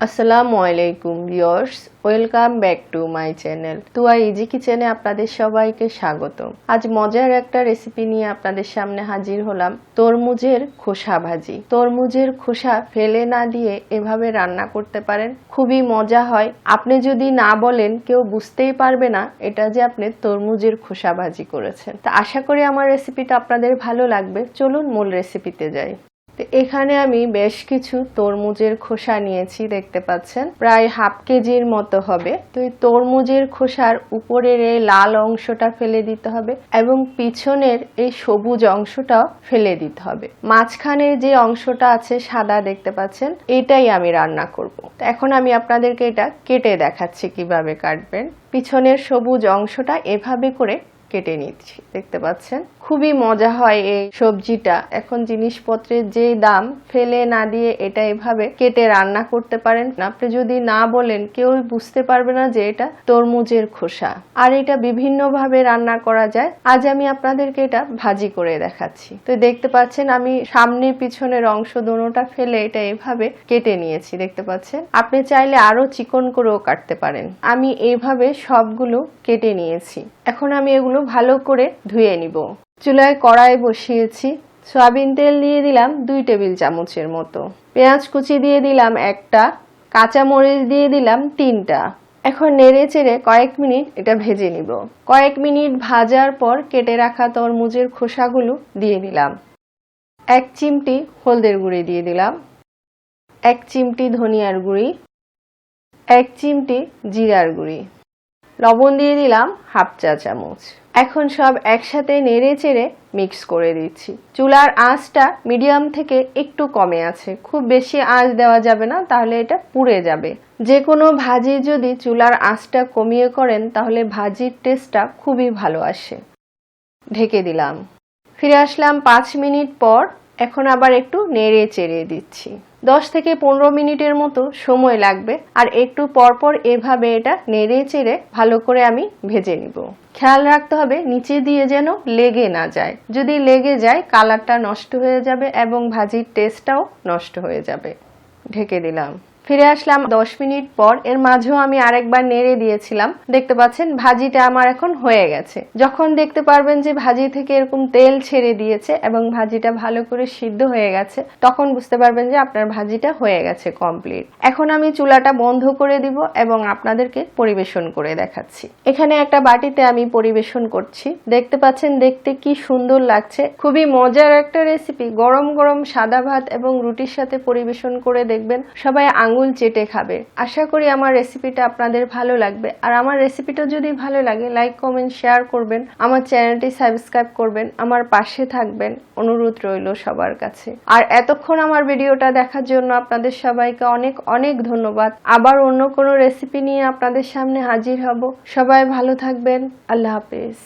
আসসালামু আলাইকুম viewers, welcome back to my channel. Tuya easy কিচেনে আপনাদের সবাইকে স্বাগত আজ মজার একটা রেসিপি নিয়ে আপনাদের সামনে হাজির হলাম, তরমুজের খোসা ভাজি। তরমুজের খোসা ফেলে না দিয়ে এভাবে রান্না করতে পারেন, খুবই মজা হয়। আপনি যদি না বলেন, কেউ বুঝতেই পারবে না এটা যে আপনি তরমুজের খোসা ভাজি করেছেন। তা আশা করি আমার রেসিপিটা আপনাদের ভালো লাগবে। চলুন মূল রেসিপিতে যাই। এখানে আমি বেশ কিছু তরমুজের খোসা নিয়েছি, দেখতে পাচ্ছেন। প্রায় হাফ কেজির মতো হবে। তো এই তরমুজের খোসার উপরের এই লাল অংশটা ফেলে দিতে হবে এবং পিছনের এই সবুজ অংশটাও ফেলে দিতে হবে। মাঝখানের যে অংশটা আছে সাদা, দেখতে পাচ্ছেন, এটাই আমি রান্না করব। এখন আমি আপনাদেরকে এটা কেটে দেখাচ্ছি কীভাবে কাটবেন। পিছনের সবুজ অংশটা এভাবে করে কেটে নিচ্ছি। দেখতে পাচ্ছেন? খুবই মজা হয় এই সবজিটা। এখন জিনিসপত্রের যে দাম, ফেলে না দিয়ে এটা এভাবে কেটে রান্না করতে পারেন। আপনি যদি না বলেন কেউ বুঝতে পারবে না যে এটা তরমুজের খোসা। আর এটা বিভিন্ন ভাবে রান্না করা যায়। আজ আমি আপনাদেরকে এটা ভাজি করে দেখাচ্ছি। তো দেখতে পাচ্ছেন, আমি সামনে পিছনের অংশ দোনোটা ফেলে এটা এভাবে কেটে নিয়েছি। দেখতে পাচ্ছেন? আপনি চাইলে আরও চিকন করেও কাটতে পারেন। আমি এইভাবে সবগুলো কেটে নিয়েছি। এখন আমি এগুলো ভালো করে ধুয়ে নিব। চুলায় কড়াই বসিয়েছি। সয়াবিন তেল দিয়ে দিলাম দুই টেবিল চামচের মতো। পেঁয়াজ কুচি দিয়ে দিলাম একটা। কাঁচা মরিচ দিয়ে দিলাম তিনটা। এখন নেড়ে চেড়ে কয়েক মিনিট এটা ভেজে নিব। কয়েক মিনিট ভাজার পর কেটে রাখা তরমুজের খোসাগুলো দিয়ে দিলাম। এক চিমটি হলদের গুঁড়ি দিয়ে দিলাম। এক চিমটি ধনিয়ার গুঁড়ি। এক চিমটি জিরার গুঁড়ি। লবণ দিয়ে দিলাম হাফ চা চামচ। এখন সব একসাথে নেড়ে চেড়ে মিক্স করে দিচ্ছি। চুলার আঁচটা মিডিয়াম থেকে একটু কমে আছে। খুব বেশি আঁচ দেওয়া যাবে না, তাহলে এটা পুড়ে যাবে। যে কোনো ভাজি যদি চুলার আঁচটা কমিয়ে করেন, তাহলে ভাজির টেস্টটা খুবই ভালো আসে। ঢেকে দিলাম। ফিরে আসলাম পাঁচ মিনিট পর, এখন আবার একটু নেড়ে চেড়ে দিচ্ছি। দশ থেকে পনেরো মিনিটের মতো সময় লাগবে। আর একটু পরপর এভাবে এটা নেড়ে চেড়ে ভালো করে আমি ভেজে নিব। খেয়াল রাখতে হবে, নিচে দিয়ে যেন লেগে না যায়। যদি লেগে যায়, কালারটা নষ্ট হয়ে যাবে এবং ভাজির টেস্টটাও নষ্ট হয়ে যাবে। ঢেকে দিলাম। ফিরে আসলাম দশ মিনিট পর। এর মাঝেও আমি আরেকবার নেড়ে দিয়েছিলাম। দেখতে পাচ্ছেন, ভাজিটা আমার এখন হয়ে গেছে। যখন দেখতে পারবেন যে ভাজি থেকে এরকম তেল ছেড়ে দিয়েছে এবং ভাজিটা ভালো করে সিদ্ধ হয়ে গেছে, তখন বুঝতে পারবেন যে আপনার ভাজিটা হয়ে গেছে কমপ্লিট এখন আমি চুলাটা বন্ধ করে দিব এবং আপনাদেরকে পরিবেশন করে দেখাচ্ছি। এখানে একটা বাটিতে আমি পরিবেশন করছি। দেখতে পাচ্ছেন, দেখতে কি সুন্দর লাগছে। খুবই মজার একটা রেসিপি গরম গরম সাদা ভাত এবং রুটির সাথে পরিবেশন করে দেখবেন সবাই আঙুল চেটে খাবে। আশা করি আমার রেসিপিটা আপনাদের ভালো লাগবে। আর আমার রেসিপিটা যদি ভালো লাগে লাইক কমেন্ট শেয়ার করবেন। আমার চ্যানেলটি সাবস্ক্রাইব করবেন। আমার পাশে থাকবেন। অনুরোধ রইল সবার কাছে। আর এতক্ষণ আমার ভিডিওটা দেখার জন্য আপনাদের সবাইকে অনেক অনেক ধন্যবাদ। আবার অন্য কোনো রেসিপি নিয়ে আপনাদের সামনে হাজির হব। সবাই ভালো থাকবেন। আল্লাহ হাফেজ।